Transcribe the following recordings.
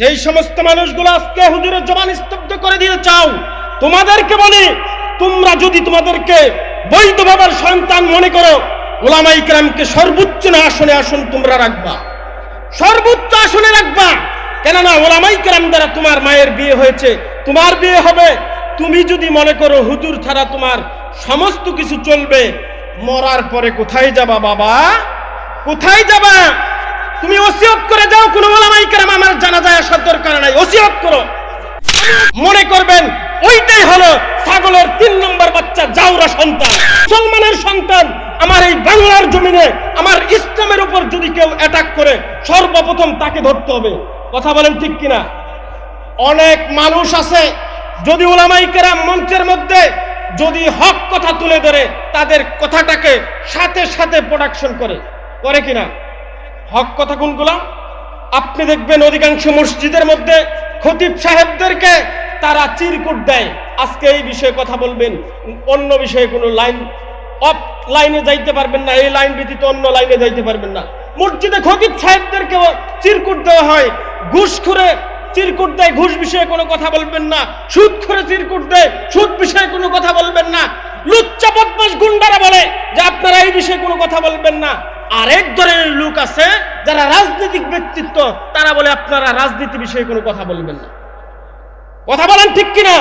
যেই সমস্ত মানুষগুলো আজকে হুজুরের জবান স্তব্ধ করে দিতে চাও, তোমাদেরকে বলি, তোমরা যদি তোমাদেরকে বৈধ বাবার সন্তান মনে করো, ওলামাই কেরামকে সর্বোচ্চ না আসনে আসন তোমরা রাখবা। সর্বোচ্চ আসনে রাখবা। কেননা ওলামাই কেরাম দ্বারা তোমার মায়ের বিয়ে হয়েছে, তোমার বিয়ে হবে। তুমি যদি মনে করো, হুজুর ছাড়া তোমার সমস্ত কিছু চলবে, মরার পরে কোথায় যাবা বাবা? কোথায় যাবা? তুমি ওসিয়ত করে যাও, কোনো ওলামাই কেরাম আমার জানা যায় আসার দরকার নাই। ওসিয়ত করো। মনে করবেন, ওইটাই হলো ছাগলের তিন নম্বর বাচ্চা জাউরা সন্তান। মুসলমানের সন্তান, আমার এই বাংলার জমিনে, আমার ইসলামের উপর যদি কেউ অ্যাটাক করে, সর্বপ্রথম তাকে ধরতে হবে। কথা বলেন ঠিক কিনা? অনেক মানুষ আছে, যদি ওলামাই কেরাম মঞ্চের মধ্যে যদি হক কথা তুলে ধরে, তাদের কথাটাকে সাথে সাথে প্রোডাকশন করে। করে কিনা? হক কথা কোনগুলা আপনি দেখবেন অধিকাংশ মসজিদের মধ্যে খতিব সাহেবদেরকে তারা চিরকুট দেয়। আজকে এই বিষয়ে কথা বলবেন, অন্য বিষয়ে কোনো লাইন অফ লাইনে যাইতে পারবেন না, এই লাইন ব্যতীত অন্য লাইনে যাইতে পারবেন না। মসজিদে খতিব সাহেবদেরকেও চিরকুট দেওয়া হয়। ঘুষ খুঁড়ে চিরকুট দেয়, ঘুষ বিষয়ে কোনো কথা বলবেন না। সুদ করে চিরকুট দেয়, সুদ বিষয়ে কোনো কথা বলবেন না। লুচ্চা বদমাস গুন্ডারা বলে যে আপনারা বিষয়ে কোনো কথা বলবেন না। আরেক ধরনের লোক আছে, যারা রাজনৈতিক ব্যক্তিত্ব, তারা বলে আপনারা রাজনীতি বিষয়ে কোনো কথা বলবেন না। কথা বলেন ঠিক কিনা?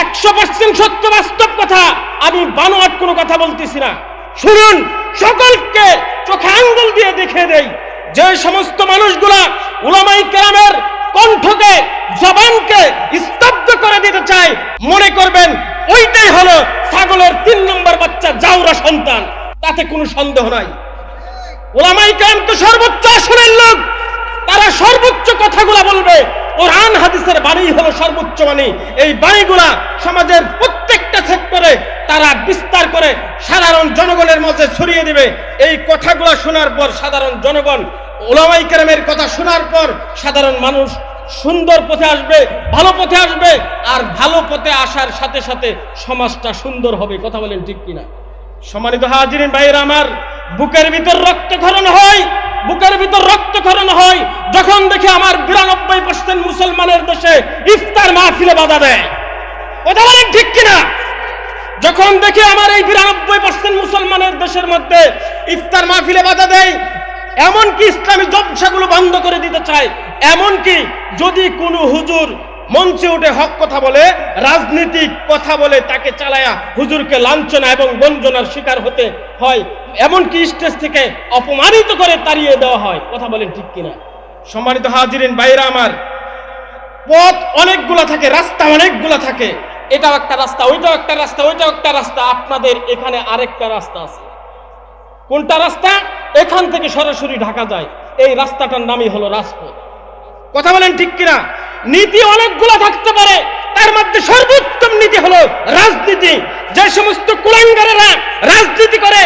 একশো পার্সেন্ট সত্য, বাস্তব কথা। আমি বানোয়াট কোনো কথা বলতেছি না। শুনুন, সকলকে চোখে আঙ্গুল দিয়ে দেখে দেই। যে সমস্ত মানুষগুলা উলামাই কেরামের কণ্ঠকে, জবানকে স্তব্ধ করে দিতে চায়, মনে করবেন, ওইটাই হলো ছাগলের তিন নম্বর বাচ্চা জাউরা সন্তান। তাতে কোনো সন্দেহ নাই। ওলামাই কেরাম তো সর্বোচ্চ আসনের লোক, তারা সর্বোচ্চ কথাগুলা বলবে। কোরআন হাদিসের বাণী হলো সর্বোচ্চ বাণী। এই বাণীগুলা সমাজের প্রত্যেকটা সেক্টরে তারা বিস্তার করে সাধারণ জনগণের মাঝে ছড়িয়ে দিবে। এই কথাগুলা শোনার পর সাধারণ জনগণ, ওলামাই কেরামের কথা শোনার পর সাধারণ মানুষ সুন্দর পথে আসবে, ভালো পথে আসবে, আর ভালো পথে আসার সাথে সাথে সমাজটা সুন্দর হবে। কথা বলেন ঠিক কিনা? সম্মানিত হাজিরিন, ভাইয়ের আমার, বুকের ভিতর রক্ত রক্তক্ষরণ হয়, বুকের ভিতর রক্ত রক্তক্ষরণ হয়, যখন দেখে আমার বিরানব্বই পার্সেন্ট মুসলমানের দেশে ইফতার মাহফিলে বাধা দেয়। কথা ঠিক কিনা? যখন দেখে আমার এই বিরানব্বই পার্সেন্ট মুসলমানের দেশের মধ্যে ইফতার মাহফিলে বাধা দেয়, এমনকি ইসলামী জবসাগুলো বন্ধ করে দিতে চায়, এমনকি যদি কোনো হুজুর মঞ্চে উঠে হক কথা বলে, রাজনীতিক কথা বলে তাকে চালায়া হুজুরকে লাঞ্ছনা এবং বঞ্জনার শিকার হতে হয়। এমনকি স্টেজ থেকে অপমানিত করে তাড়িয়ে দেওয়া হয়। কথা বলেন ঠিক কিনা? সম্মানিত হাজিরিন বাইরা আমার, পথ অনেকগুলা থাকে, রাস্তা অনেকগুলা থাকে। এটাও একটা রাস্তা, ওইটাও একটা রাস্তা, ওইটাও একটা রাস্তা। আপনাদের এখানে আরেকটা রাস্তা আছে। কোনটা রাস্তা? এখান থেকে সরাসরি ঢাকা যায়। এই রাস্তাটার নামই হলো রাজপথ। কথা বলেন ঠিক কিনা? নীতি অনেকগুলো থাকতে পারে। তার মধ্যে সর্বোত্তম নীতি হলো রাজনীতি। যে সমস্ত কুলাঙ্গারেরা রাজনীতি করে,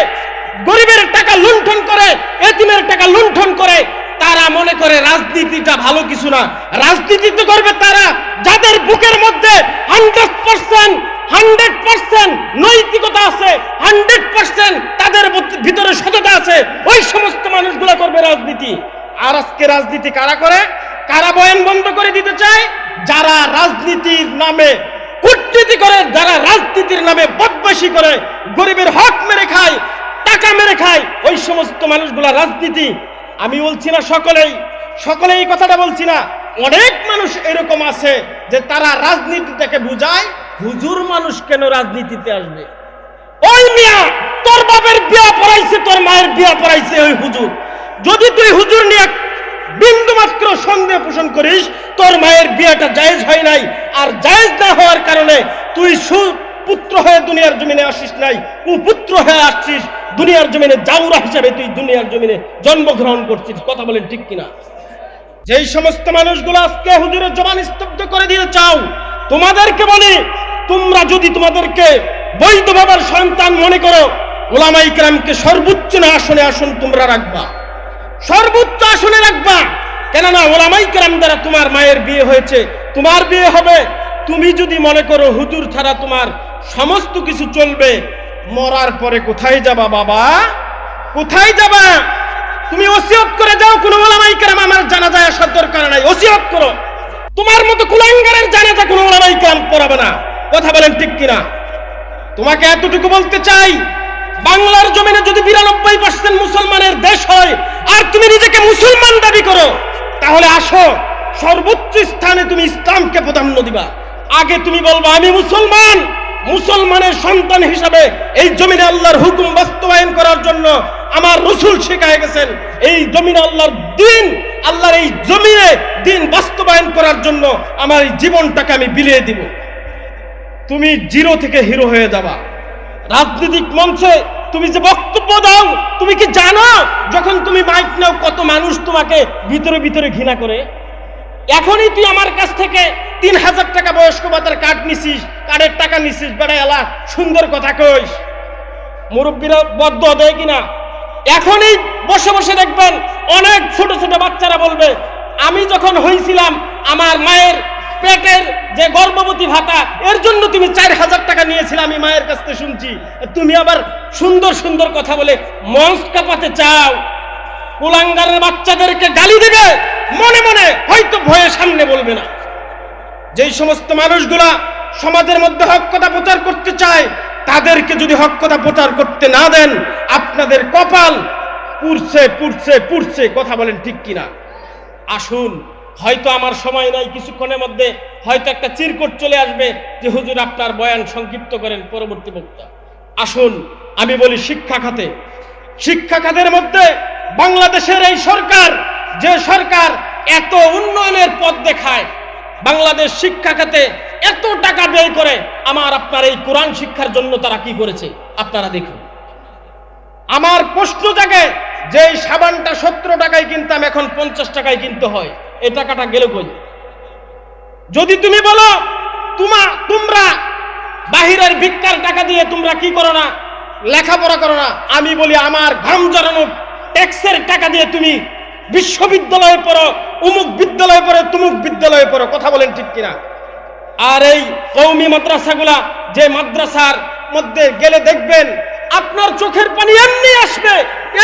গরিবের টাকা লুণ্ঠন করে, এতিমের টাকা লুণ্ঠন করে, তারা মনে করে রাজনীতিটা ভালো কিছু না। রাজনীতি তো করবে তারা। যাদের বুকের মধ্যে হান্ড্রেড পার্সেন্ট হান্ড্রেড পার্সেন্ট নৈতিকতা আছে হান্ড্রেড পার্সেন্ট তাদের ভিতরে সততা আছে, ওই সমস্ত মানুষগুলো করবে রাজনীতি। আর আজকে রাজনীতি কারা করে? কারা বয়ান বন্ধ করে দিতে চায়? যারা রাজনীতির নামে কূটনীতি করে, যারা রাজনীতির নামে বদমাশি করে, গরিবের হক মেরে খায়, টাকা মেরে খায়, ওই সমস্ত মানুষগুলা রাজনীতি। আমি বলছি না সকলেই সকলে এই কথাটা বলছি না। অনেক মানুষ এরকম আছে যে তারা রাজনীতিটাকে বুঝায়, হুজুর মানুষ কেন রাজনীতিতে আসবে? ওই মিয়া, তোর বাপের বিয়া পড়াইছে, তোর মায়ের বিয়া পড়াইছে ওই হুজুর। যদি তুই হুজুর নিয়ে বিন্দু মাত্র সন্দেহ পোষণ করিস, তোর মায়ের বিয়েটা জায়েজ হয় নাই। আর জায়েজ না হওয়ার কারণে তুই সুপুত্র হয়ে দুনিয়ার জমিনে আসিস নাই, কুপুত্র হয়ে আসছিস। দুনিয়ার জমিনে জাউরা হিসাবে তুই দুনিয়ার জমিনে জন্মগ্রহণ করছিস। কথা বলেন ঠিক কিনা? যেই সমস্ত মানুষগুলো আজকে হুজুরের জবান স্তব্ধ করে দিতে চাও, তোমাদেরকে বলি, তোমরা যদি তোমাদেরকে বৈধ বাবার সন্তান মনে করো, ওলামাই কেরামকে সর্বোচ্চ না আসনে আসন তোমরা রাখবা। সর্বোচ্চ আসনে রাখবা। কেননা ওলামাই কেরাম দ্বারা তোমার মায়ের বিয়ে হয়েছে, তোমার বিয়ে হবে। তুমি যদি মনে করো হুজুর ছাড়া তোমার সমস্ত কিছু চলবে, মরার পরে কোথায় যাবা বাবা? কোথায় যাবা? তুমি ওসিয়ত করে যাও, কোন ওলামাই কেরাম আমার জানাজায় আসার দরকার নাই। ওসিয়ত করো। তোমার মতো কুলাঙ্গারের জানাজা কোন ওলামাই কেরাম পড়াবে না। কথা বলেন ঠিক কিনা? তোমাকে এতটুকু বলতে চাই বাংলার জমিনে যদি বিরানব্বই পার্সেন্ট মুসলমানের দেশ হয়, আর তুমি নিজেকে মুসলমান দাবি করো, তাহলে আসো, সর্বোচ্চ স্থানে তুমি ইসলামকে প্রাধান্য দিবা। আগে তুমি বলব, আমি মুসলমান। মুসলমানের সন্তান হিসাবে এই জমিনে আল্লাহর হুকুম বাস্তবায়ন করার জন্য আমার রসুল শেখায় গেছেন, এই জমিনে আল্লাহর দিন, আল্লাহর এই জমিনে দিন বাস্তবায়ন করার জন্য আমার এই জীবনটাকে আমি বিলিয়ে দিব। তুমি জিরো থেকে হিরো হয়ে যাবা। রাজনৈতিক মঞ্চে তুমি যে বক্তব্য দাও, তুমি কি জানো যখন তুমি মাইক নাও কত মানুষ তোমাকে ভিতরে ভিতরে ঘৃণা করে? এখনই তুই আমার কাছ থেকে তিন হাজার টাকা বয়স্ক ভাতার কার্ড নিছিস কার্ডের টাকা নিছিস, বেড়া এলা, সুন্দর কথা কইস। মুরব্বীরা বদ্ধ দেয় কিনা? এখনই বসে বসে দেখবেন অনেক ছোট ছোট বাচ্চারা বলবে, আমি যখন হয়েছিলাম আমার মায়ের পেটের যে গর্ভবতী ভাতা, এর জন্য তুমি চার হাজার টাকা নিয়েছিলে, আমি মায়ের কাছ থেকে শুনছি। তুমি আবার সুন্দর সুন্দর কথা বলে মঞ্চ কাঁপাতে চাও। কুলাঙ্গারের বাচ্চাদেরকে গালি দেবে, মনে মনে হয়তো ভয়ে সামনে বলবে না। যেই সমস্ত মানুষগুলা সমাজের মধ্যে হক কথা প্রচার করতে চায়, তাদেরকে যদি হক কথা প্রচার করতে না দেন, আপনাদের কপাল পুড়ছে পুড়ছে পুড়ছে। কথা বলেন ঠিক কিনা? আসুন হয়তো আমার সময় নাই কিছুক্ষণের মধ্যে হয়তো একটা চিরকট চলে আসবে যে হুজুর আপনার বয়ান সংক্ষিপ্ত করেন পরবর্তী বক্তা। আসুন, আমি বলি শিক্ষা খাতে। শিক্ষা খাতের মধ্যে বাংলাদেশের এই সরকার, যে সরকার এত উন্নয়নের পথ দেখায়, বাংলাদেশ শিক্ষা খাতে এত টাকা ব্যয় করে, আমার আপনার এই কোরআন শিক্ষার জন্য তারা কি করেছে? আপনারা দেখুন। আমার প্রশ্ন জাগে যে সাবানটা সত্তর টাকায় কিনতাম, এখন পঞ্চাশ টাকায় কিনতে হয়। এই টাকাটা গেল কই? যদি তুমি বলো, তোমা, তোমরা বাহিরের ভিক্ষার টাকা দিয়ে তোমরা কি করো না, লেখাপড়া করো না? আমি বলি, আমার ঘাম জড়ানো ট্যাক্সের টাকা দিয়ে তুমি বিশ্ববিদ্যালয়ে পড়ো, উমুক বিদ্যালয়ে পড়ো, তুমুক বিদ্যালয়ে পড়ো। কথা বলেন ঠিক কিনা? আর এই কৌমি মাদ্রাসাগুলা যে মাদ্রাসার মধ্যে গেলে দেখবেন, আপনার চোখের পানি এমনি আসবে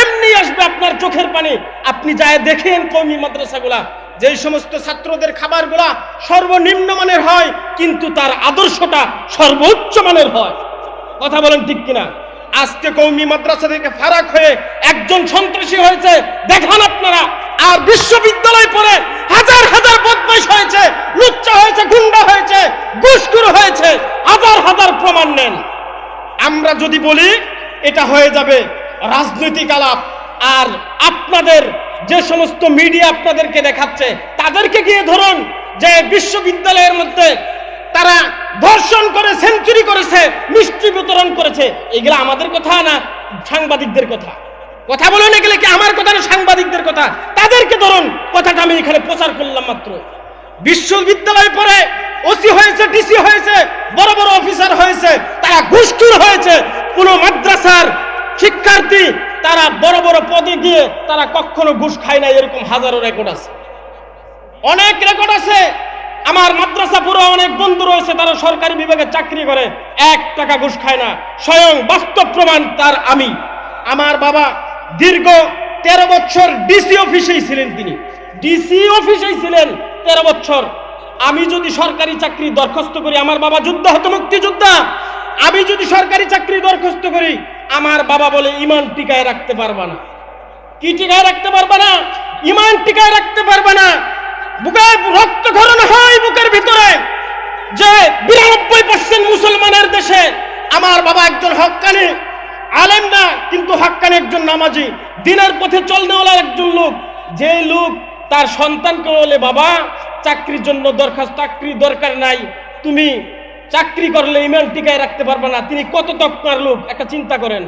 এমনি আসবে আপনার চোখের পানি। আপনি যায় দেখেন কৌমি মাদ্রাসাগুলা। যেই সমস্ত ছাত্রদের খাবারগুলা সর্বনিম্ন মানের হয়, কিন্তু তার আদর্শটা সর্বোচ্চ মানের হয়। কথা বলেন ঠিক কিনা? আজকে কৌমি মাদ্রাসা থেকে ফারাক হয়ে একজন সন্ত্রাসী হয়েছে, দেখান আপনারা। আর বিশ্ববিদ্যালয় পড়ে হাজার হাজার বদমাইশ হয়েছে, লুচ্চা হয়েছে, গুন্ডা হয়েছে, ঘুষখুর হয়েছে, হাজার হাজার প্রমাণ নেন। আমরা যদি বলি, এটা হয়ে যাবে রাজনৈতিক আলাপ। আর আপনাদের যে সমস্ত মিডিয়া আপনাদেরকে দেখাচ্ছে, তাদেরকে গিয়ে ধরুন যে বিশ্ববিদ্যালয়ের মধ্যে তারা ধর্ষণ করে, সেঞ্চুরি করেছে, মিষ্টি বিতরণ করেছে। এগুলো আমাদের কথা না সাংবাদিকদের কথা? কথা বলুন, এগুলো কি আমার কথা না সাংবাদিকদের কথা? তাদেরকে ধরুন, কথাটা আমি এখানে প্রচার করলাম মাত্র। বিশ্ববিদ্যালয় পরে ওসি হয়েছে, ডিসি হয়েছে, বড় বড় অফিসার হয়েছে, তারা ঘুষখুর হয়েছে। কোন মাদ্রাসার শিক্ষার্থী, তারা বড় বড় পদে গিয়ে তারা কখনো ঘুষ খায় না এরকম হাজারো রেকর্ড আছে। অনেক রেকর্ড আছে। আমার মাদ্রাসা পুরো অনেক বন্ধু রয়েছে, তারা সরকারি বিভাগে চাকরি করে, এক টাকা ঘুষ খায় না। স্বয়ং বাস্তব প্রমাণ তার আমি। আমার বাবা দীর্ঘ তেরো বছর ডিসি অফিসেই ছিলেন তিনি। ডিসি অফিসেই ছিলেন তেরো বছর। আমি যদি সরকারি চাকরি দরখাস্ত করি, আমার বাবা যুদ্ধ হতো মুক্তিযোদ্ধা। আমি যদি সরকারি চাকরি দরখাস্ত করি আমার বাবা বলে ইমান টিকায় রাখতে পারবা না। কি টিকায় রাখতে পারবা না? ইমান টিকায় রাখতে পারবা না। বুকে রক্তক্ষরণ হয় বুকের ভিতরে। যে বিরানব্বই পার্সেন্ট মুসলমানের দেশে আমার বাবা একজন হক্কানি, আলেম না, কিন্তু হক্কানি একজন নামাজি। দিনের পথে চলনেওয়ালা একজন লোক। যে লোক তার সন্তানকে বলে, বাবা, চাকরির জন্য দরখাস্ত চাকরি দরকার নাই। তুমি চাকরি করলে ইমান টিকায় রাখতে পারবে না। তিনি কত তকমার লোক, একটা চিন্তা করেন।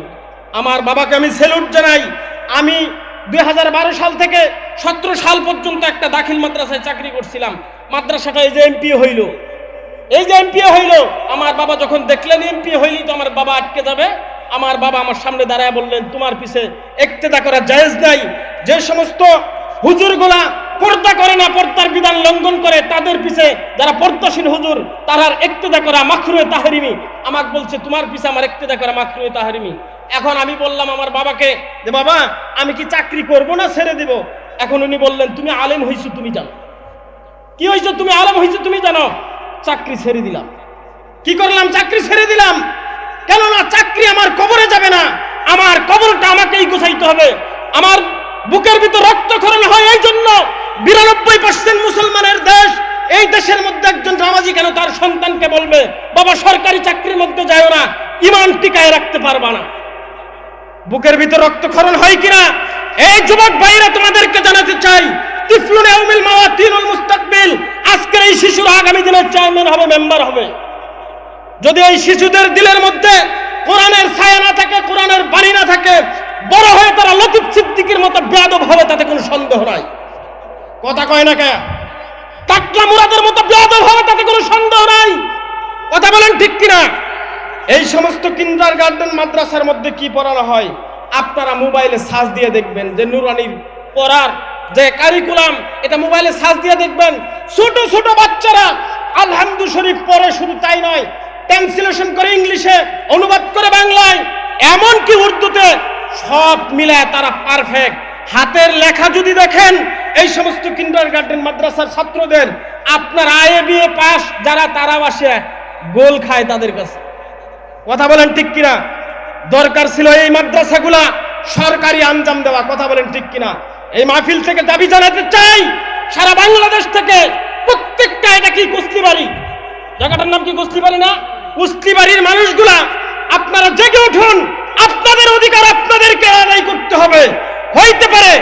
আমার বাবাকে আমি সেলুট জানাই। আমি দু হাজার বারো সাল থেকে সতেরো সাল পর্যন্ত একটা দাখিল মাদ্রাসায় চাকরি করছিলাম। মাদ্রাসাটা এই যে এমপি হইল। এই যে এমপি হইল, আমার বাবা যখন দেখলেন এমপি হইলি তো আমার বাবা আটকে যাবে। আমার বাবা আমার সামনে দাঁড়ায় বললেন, তোমার পিছে একতেদা করা জায়েজ নাই। যে সমস্ত হুজুরগুলা পর্দা করে না, পর্দার বিধান লঙ্ঘন করে, তাদের পিছে যারা পর্দাসীন হুজুর, তারার একতেদা করা মাখরুয়ে তাহারিমি। আমাকে বলছে, তোমার পিছে আমার একতেদা করা মাখরুয়ে তাহারিমি। এখন আমি বললাম আমার বাবাকে, যে বাবা, আমি কি চাকরি করব না ছেড়ে দিব? এখন উনি বললেন, তুমি আলেম হইছো, তুমি জানো। কি হয়েছে তুমি আলেম হয়েছো তুমি জানো? চাকরি ছেড়ে দিলাম। কি করলাম? চাকরি ছেড়ে দিলাম? কেননা চাকরি আমার কবরে যাবে না। আমার কবরটা আমাকেই গুছাইতে হবে। আমার বুকের ভিতর রক্তক্ষরণ হয় এই জন্য বিরানব্বই পার্সেন্ট মুসলমানের দেশ এই দেশের মধ্যে একজন নামাজি কেন তার সন্তানকে বলবে, বাবা, সরকারি চাকরির মধ্যে যায় না, ইমান টিকায় রাখতে পারবা না। বুকের ভিতর রক্তক্ষরণ হয় কিনা? এই যুবক ভাইরা তোমাদেরকে জানাতে চাই, তিফলুন ইয়াউমিল মাওয়াতিনুল মুস্তাকবিল। আজকের এই শিশুরা আগামী দিনের চেয়ারম্যান হবে, মেম্বার হবে। যদি এই শিশুদের দিলের মধ্যে কোরআনের ছায়া না থাকে, কোরআনের বাণী না থাকে, বড় হয়ে তারা লতিফ সিদ্দিকির মতো বেয়াদব হবে, তাতে কোনো সন্দেহ নাই। কথা কয় না কে? টাকলা মুরাদের মতো বেয়াদব হবে তাতে কোনো সন্দেহ নাই। কথা বলেন ঠিক কিনা? এই সমস্ত কিন্ডার গার্ডেন মাদ্রাসার মধ্যে কি পড়ানো হয়? আপনারা মোবাইলে সার্চ দিয়ে দেখবেন যে নুরানির পড়ার যে কারিকুলাম এটা মোবাইলে সার্চ দিয়ে দেখবেন। ছোট ছোট বাচ্চারা আলহামদু শরীফ পড়ে শুধু তাই নয় ট্রান্সলেশন করে ইংলিশে, অনুবাদ করে বাংলায়, এমনকি উর্দুতে সব মিলায় তারা পারফেক্ট হাতের লেখা যদি দেখেন এই সমস্ত কিন্ডার গার্ডেন মাদ্রাসার ছাত্রদের আপনার আয়ে বিয়ে পাস, যারা তারা আসে, গোল খায় তাদের কাছে। কথা বলেন ঠিক কিনা? দরকার ছিল এই মাদ্রাসাগুলা সরকারি আঞ্জাম দেওয়া, কথা বলেন ঠিক কিনা? এই মাহফিল থেকে দাবি জানাতে চাই, সারা বাংলাদেশ থেকে প্রত্যেকটা, এটা কি কুস্তিবাড়ি? জায়গাটার নাম কি কুস্তিবাড়ি না? কুস্তিবাড়ির মানুষগুলা, আপনারা জেগে উঠুন, আপনাদের অধিকার আপনাদেরকে আদায় করতে হবে। হইতে পারে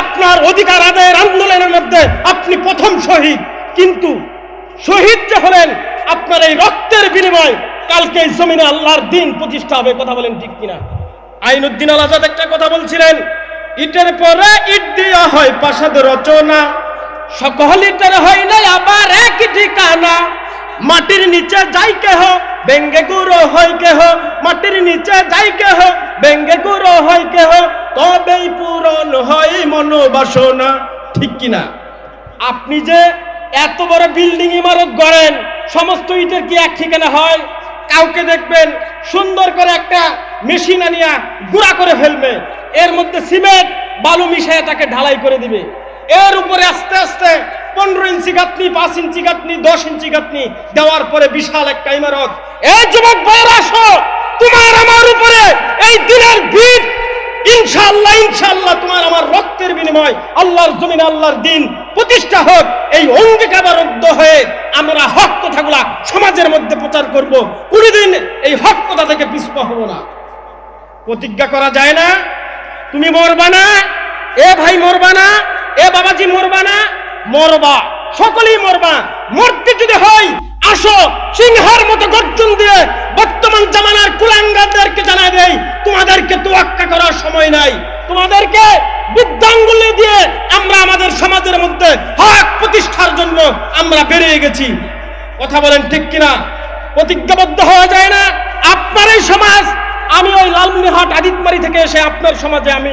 আপনার অধিকার আদায়ের আন্দোলনের মধ্যে আপনি প্রথম শহীদ। কিন্তু শহীদ যে হলেন, আপনার এই রক্তের বিনিময় কালকে জমিনে আল্লাহর দিন প্রতিষ্ঠা হবে, কথা বলেন ঠিক কিনা? আইনুদ্দিন আল আজাদ একটা কথা বলছিলেন, ইটের পরে ইট দেওয়া হয় প্রাসাদ রচনা, সকল ইটের হয় না আবার এক ঠিকানা। মাটির নিচে যাই কেহ বেঙ্গে গুঁড়ো হয় কেহ, মাটির নিচে যাই কেহ বেঙ্গে গুঁড়ো হয় কেহ তবেই পূরণ হয় মনোবাসনা, ঠিক কিনা? আপনি যে এত বড় বিল্ডিং ইমারত গড়েন, সমস্ত ইটের কি এক ঠিকানা হয়? কাউকে দেখবেন সুন্দর করে একটা মেশিন আনিয়া গুঁড়া করে ফেলবে। এর মধ্যে সিমেন্ট বালু মিশিয়ে তাকে ঢালাই করে দিবে। এর উপরে আস্তে আস্তে পনেরো ইঞ্চি গাঁথনি, পাঁচ ইঞ্চি গাঁথনি, দশ ইঞ্চি গাঁথনি দেওয়ার পরে বিশাল একটা ইমারত। এই যুবক আসো, তোমার আমার উপরে এই দিনের ভিড় ইনশাআল্লাহ ইনশাআল্লাহ তোমার আমার রক্তের বিনিময়, আল্লাহর জমিন আল্লাহর দিন প্রতিষ্ঠা হোক, এই অঙ্গীকারবদ্ধ হয়ে আমরা হক কথাগুলা সমাজের মধ্যে প্রচার করব। কোনোদিন এই হক কথা থেকে পিছপা হব না। প্রতিজ্ঞা করা যায় না। তুমি মরবা না, এ ভাই মরবা না, এ বাবাজি মরবা না, মরবা। সকলেই মরবা। মরতে যদি হয় আসো, সিংহার মতো গর্জন দিয়ে বর্তমান জামানার কুলাঙ্গারদেরকে জানাই দেই, তোমাদেরকে তোয়াক্কা করার সময় নাই। তোমাদেরকে বুদ্ধাঙ্গুলি দিয়ে আমরা আমাদের সমাজের মধ্যে হক প্রতিষ্ঠার জন্য আমরা বেরিয়ে গেছি। কথা বলেন ঠিক কিনা? প্রতিজ্ঞাবদ্ধ হওয়া যায় না। আপনার এই সমাজ, আমি ওই লালমনিরহাট আদিতমারি থেকে এসে আপনার সমাজে আমি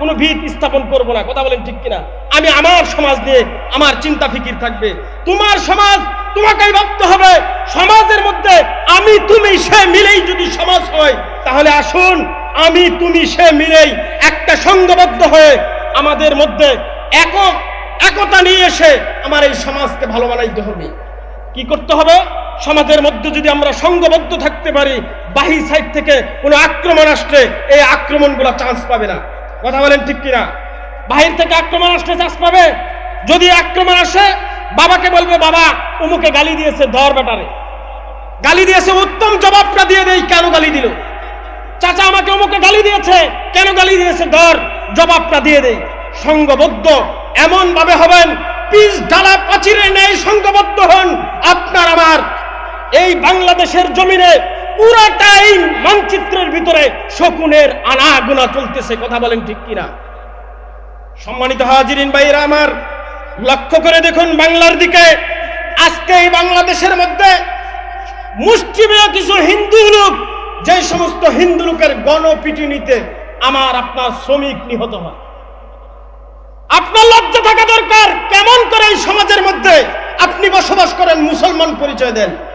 কোনো ভিত স্থাপন করব না। কথা বলেন ঠিক কিনা? আমি আমার সমাজ দিয়ে আমার চিন্তা ফিকির থাকবে। তোমার সমাজ তোমাকেই ভাবতে হবে, সমাজের মধ্যে আমি তুমি সে মিলেই যদি সমাজ হয়, তাহলে আসুন, আমি তুমি সে মিলেই একটা সংঘবদ্ধ হয়ে আমাদের মধ্যে একক, একতা নিয়ে এসে আমার এই সমাজকে ভালো বানাইতে হবে। কি করতে হবে? সমাজের মধ্যে যদি আমরা সংঘবদ্ধ থাকতে পারি, বাহি সাইড থেকে কোনো আক্রমণ আসলে এই আক্রমণগুলো চান্স পাবে না। কথা বলেন ঠিক কিনা? বাহির থেকে আক্রমণ আসলে চান্স পাবে? যদি আক্রমণ আসে বাবাকে বলবে, বাবা, উমুকে গালি দিয়েছে, ধর বেটারে গালি দিয়েছে, উত্তম জবাবটা দিয়ে দেই, কেন গালি দিল? চাচা আমাকে অমুকে গালি দিয়েছে, কেন গালি দিয়েছে, ধর, জবাবটা দিয়ে দেই। সংঘবদ্ধ এমন ভাবে হবেন পিস ঢালা পাচিরে নেই সংঘবদ্ধ হন আপনার আমার। এই বাংলাদেশের জমিনে পুরাটাই মানচিত্রের ভিতরে শকুনের আনাগোনা চলতেছে। কথা বলেন ঠিক কিনা? সম্মানিত হাজিরিন ভাইরা আমার লক্ষ্য করে দেখুন বাংলার দিকে। আজকে এই বাংলাদেশের মধ্যে মুষ্টিমেয় কিছু হিন্দু লোক, যে সমস্ত হিন্দু লোকের গণপিটুনিতে আমার আপনার শ্রমিক নিহত হয়। আপনার লজ্জা থাকা দরকার, কেমন করে এই সমাজের মধ্যে আপনি বসবাস করেন, মুসলমান পরিচয় দেন।